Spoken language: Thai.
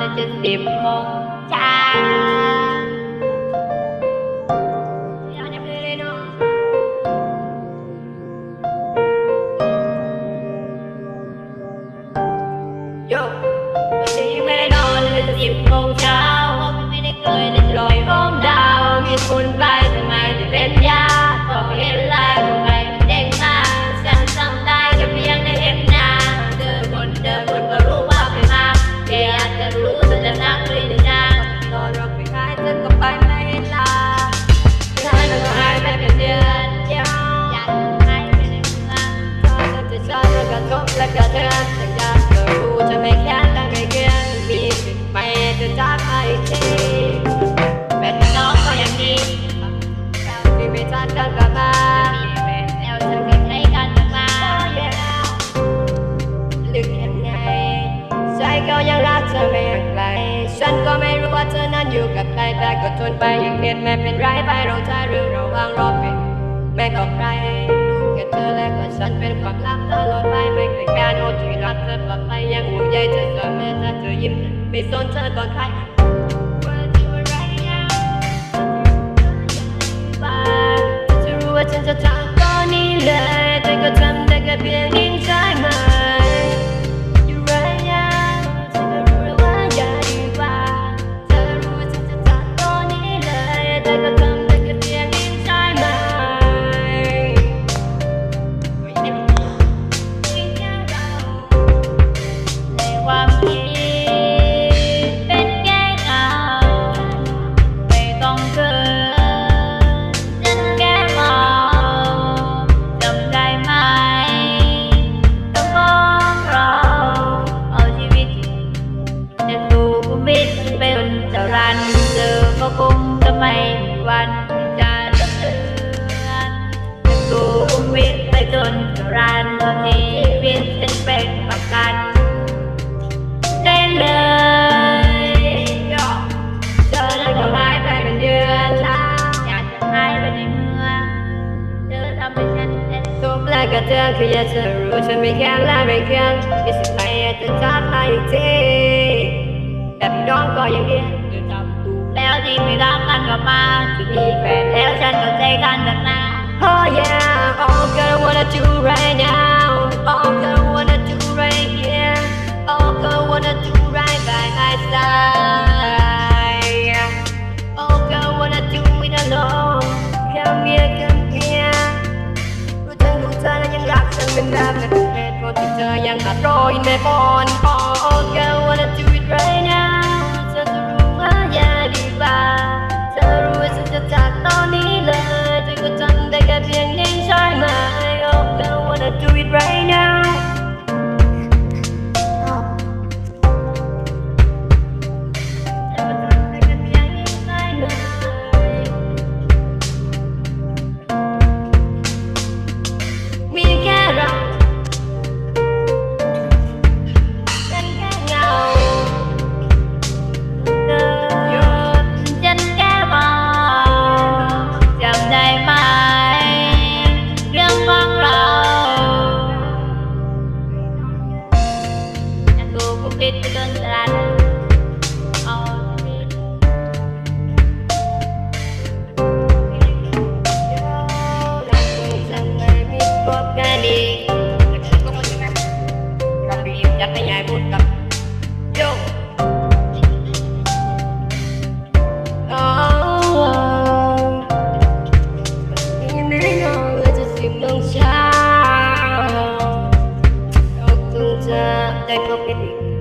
là chân điệp một cha Yo, đi ngay đó là chân điệp một cha Hôm nay cười lên rồi bóng đào Nghe cuốn กันกลับมาแล้วฉันก็ใช้กันกลับมาลึกยังไงใจก็ยังรักเธอไม่ห่างไกลฉันก็ไม่รู้ว่าเธอนั้นอยู่กับใครแต่ก็ทนไปอย่างเด็ดไม่เป็นไรไปเราจะเรื่อเราวางรอเป็นแม่กับใครรู้แค่เธอและก็ฉันเป็นความลับตลอดไปไม่เคยการโอที่รักเธอปลอดภัยยังห่วงใยเธอเสมอถ้าเธอยิ้มไม่สนเธอตอนใคร ฉันจะทำตอนนี้เลยแต่ก็ทำได้แค่เพียงนิ่งใช่ไหมอยู่ไรยังฉันก็รู้แล้วว่าอย่าดีกว่าเธอรู้ว่าฉันจะทำตอนนี้เลยแต่ก็ทำ ชีวิตฉันเป็นประกันได้เลยเจอแล้วก็หายไปเป็นเดือนอยากจะหายไปในเมืองเธอทำให้ฉันเป็นทุกข์และก็เธอคืออยากจะรู้ฉันไม่แค้นและไม่เคืองที่สุดท้ายอยากจะจับมาอีกทีแต่พี่น้องก็ยังดีเธอทำถูแล้วที่ไม่รักกันก็มาจะมีแฟนแล้วฉันก็ใจกันตั้งนาน Oh yeah, all girl ดรออยู่ในบอน All girl wanna do it right now จักรยานพูดกับโยอ๋อยังไม่นอนเลยจะสิบโมงช้าเราต้องจะได้พบกันอีก